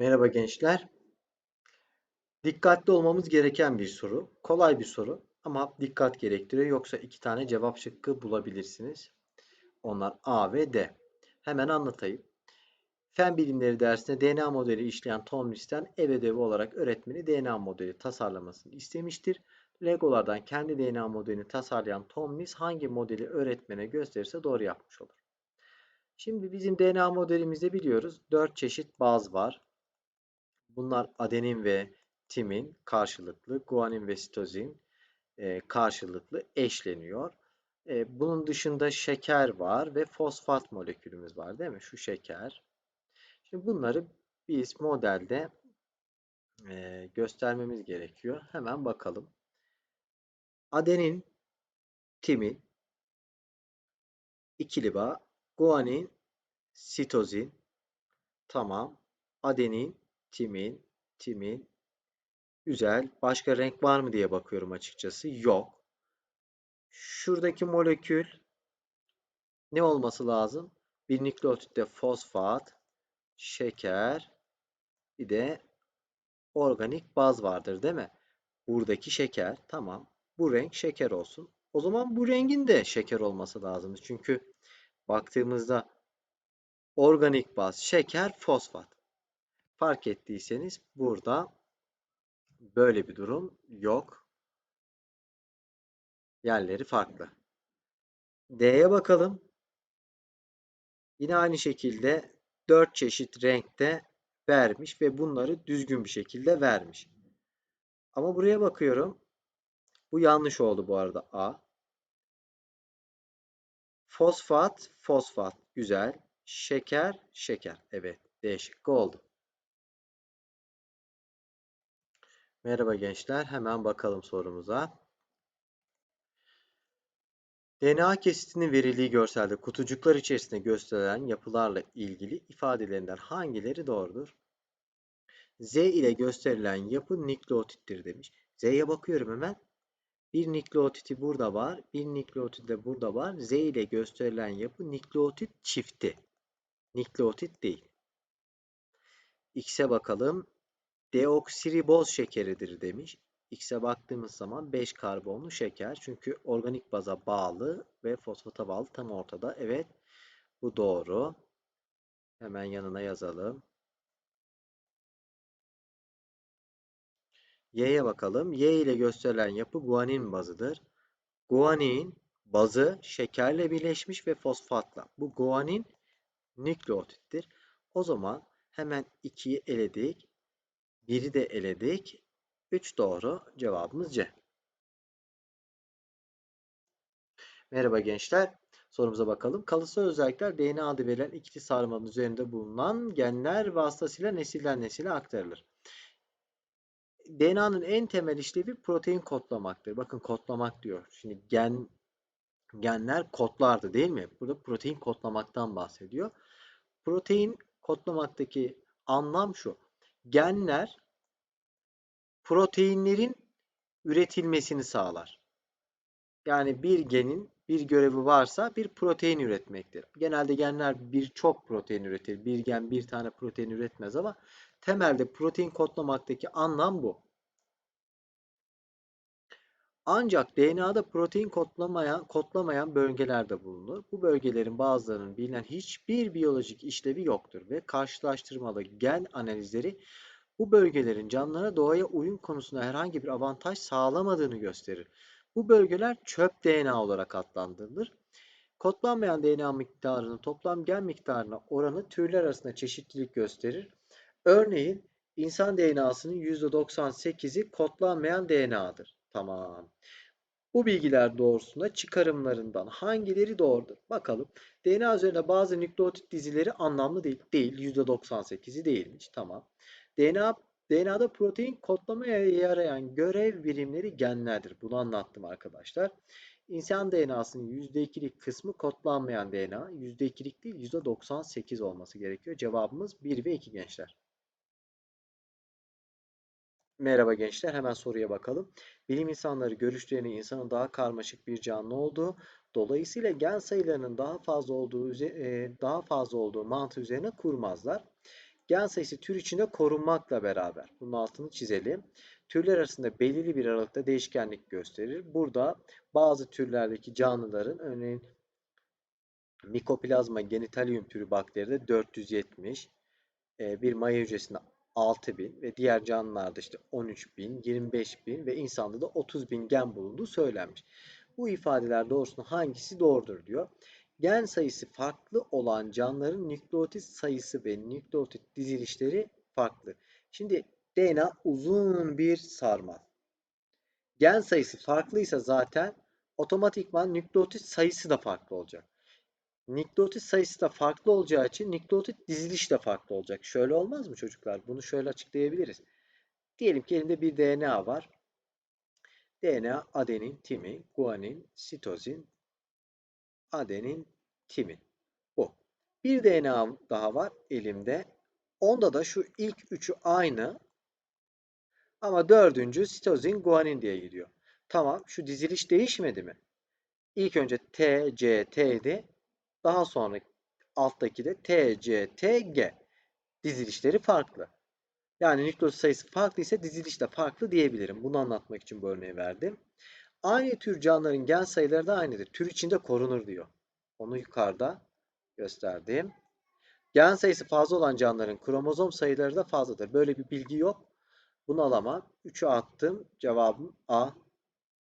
Merhaba gençler. Dikkatli olmamız gereken bir soru. Kolay bir soru ama dikkat gerektiriyor. Yoksa iki tane cevap şıkkı bulabilirsiniz. Onlar A ve D. Hemen anlatayım. Fen bilimleri dersinde DNA modeli işleyen Tomlinson ev ödevi olarak öğretmeni DNA modeli tasarlamasını istemiştir. Legolardan kendi DNA modelini tasarlayan Tomlis hangi modeli öğretmene gösterirse doğru yapmış olur. Şimdi bizim DNA modelimizde biliyoruz 4 çeşit baz var. Bunlar adenin ve timin karşılıklı, guanin ve sitozin e, karşılıklı eşleniyor. E, bunun dışında şeker var ve fosfat molekülümüz var değil mi? Şu şeker. Şimdi bunları biz modelde e, göstermemiz gerekiyor. Hemen bakalım. Adenin, timin, ikili bağ, guanin, sitozin, tamam, adenin, timin, timin. Güzel. Başka renk var mı diye bakıyorum açıkçası. Yok. Şuradaki molekül ne olması lazım? Bir nükleotitte fosfat, şeker, bir de organik baz vardır değil mi? Buradaki şeker. Tamam. Bu renk şeker olsun. O zaman bu rengin de şeker olması lazım. Çünkü baktığımızda organik baz, şeker, fosfat. Fark ettiyseniz burada böyle bir durum yok. Yerleri farklı. D'ye bakalım. Yine aynı şekilde 4 çeşit renkte vermiş ve bunları düzgün bir şekilde vermiş. Ama buraya bakıyorum. Bu yanlış oldu bu arada A. Fosfat, fosfat. Güzel. Şeker, şeker. Evet. D şıkkı oldu. Merhaba gençler. Hemen bakalım sorumuza. DNA kesitinin verildiği görselde kutucuklar içerisinde gösterilen yapılarla ilgili ifadelerinden hangileri doğrudur? Z ile gösterilen yapı nükleotittir demiş. Z'ye bakıyorum hemen. Bir nükleotiti burada var. Bir nükleotit de burada var. Z ile gösterilen yapı nükleotit çifti. Nükleotit değil. X'e bakalım deoksiriboz şekeridir demiş. X'e baktığımız zaman 5 karbonlu şeker. Çünkü organik baza bağlı ve fosfata bağlı tam ortada. Evet bu doğru. Hemen yanına yazalım. Y'ye bakalım. Y ile gösterilen yapı guanin bazıdır. Guanin bazı şekerle birleşmiş ve fosfatla. Bu guanin nükleotittir. O zaman hemen 2'yi eledik. 1'i de eledik. 3 doğru. Cevabımız C. Merhaba gençler. Sorumuza bakalım. Kalıtsal özellikler DNA adı verilen ikili sarmalın üzerinde bulunan genler vasıtasıyla nesilden nesile aktarılır. DNA'nın en temel işlevi protein kodlamaktır. Bakın kodlamak diyor. Şimdi gen genler kodlardı değil mi? Burada protein kodlamaktan bahsediyor. Protein kodlamaktaki anlam şu. Genler proteinlerin üretilmesini sağlar. Yani bir genin bir görevi varsa bir protein üretmektir. Genelde genler birçok protein üretir. Bir gen bir tane protein üretmez ama temelde protein kodlamaktaki anlam bu. Ancak DNA'da protein kodlamayan, kodlamayan bölgeler de bulunur. Bu bölgelerin bazılarının bilinen hiçbir biyolojik işlevi yoktur ve karşılaştırmalı gen analizleri bu bölgelerin canlılara doğaya uyum konusunda herhangi bir avantaj sağlamadığını gösterir. Bu bölgeler çöp DNA olarak adlandırılır. Kodlanmayan DNA miktarının toplam gen miktarına oranı türler arasında çeşitlilik gösterir. Örneğin insan DNA'sının %98'i kodlanmayan DNA'dır. Tamam. Bu bilgiler doğrusunda çıkarımlarından hangileri doğrudur? Bakalım. DNA üzerinde bazı nükleotit dizileri anlamlı değil. Değil. %98'i değilmiş. Tamam. DNA DNA'da protein kodlamaya yarayan görev birimleri genlerdir. Bunu anlattım arkadaşlar. İnsan DNA'sının %2'lik kısmı kodlanmayan DNA. %2'lik değil %98 olması gerekiyor. Cevabımız 1 ve 2 gençler. Merhaba gençler. Hemen soruya bakalım. Bilim insanları görüşlerini insanın daha karmaşık bir canlı olduğu, dolayısıyla gen sayılarının daha fazla olduğu daha fazla olduğu mantığı üzerine kurmazlar. gen sayısı tür içinde korunmakla beraber. Bunun altını çizelim. Türler arasında belirli bir aralıkta değişkenlik gösterir. Burada bazı türlerdeki canlıların örneğin Mycoplasma genitalium türü bakteride 470, e, bir maya hücresinde 6000 ve diğer canlılarda işte 13000, 25000 ve insanda da 30000 gen bulunduğu söylenmiş. Bu ifadeler doğrusunda hangisi doğrudur diyor. Gen sayısı farklı olan canlıların nükleotit sayısı ve nükleotit dizilişleri farklı. Şimdi DNA uzun bir sarmal. Gen sayısı farklıysa zaten otomatikman nükleotit sayısı da farklı olacak. Nükleotit sayısı da farklı olacağı için nükleotit diziliş de farklı olacak. Şöyle olmaz mı çocuklar? Bunu şöyle açıklayabiliriz. Diyelim ki elimde bir DNA var. DNA adenin, timin, guanin, sitozin, adenin, timin. Bu. Bir DNA daha var elimde. Onda da şu ilk üçü aynı. Ama dördüncü sitozin, guanin diye gidiyor. Tamam. Şu diziliş değişmedi mi? İlk önce T, C, T'di. Daha sonra alttaki de T, C, T, G. Dizilişleri farklı. Yani nükleosit sayısı farklı ise diziliş de farklı diyebilirim. Bunu anlatmak için bu örneği verdim. Aynı tür canlıların gen sayıları da aynıdır. Tür içinde korunur diyor. Onu yukarıda gösterdim. Gen sayısı fazla olan canlıların kromozom sayıları da fazladır. Böyle bir bilgi yok. Bunu alamam. 3'ü attım. Cevabım A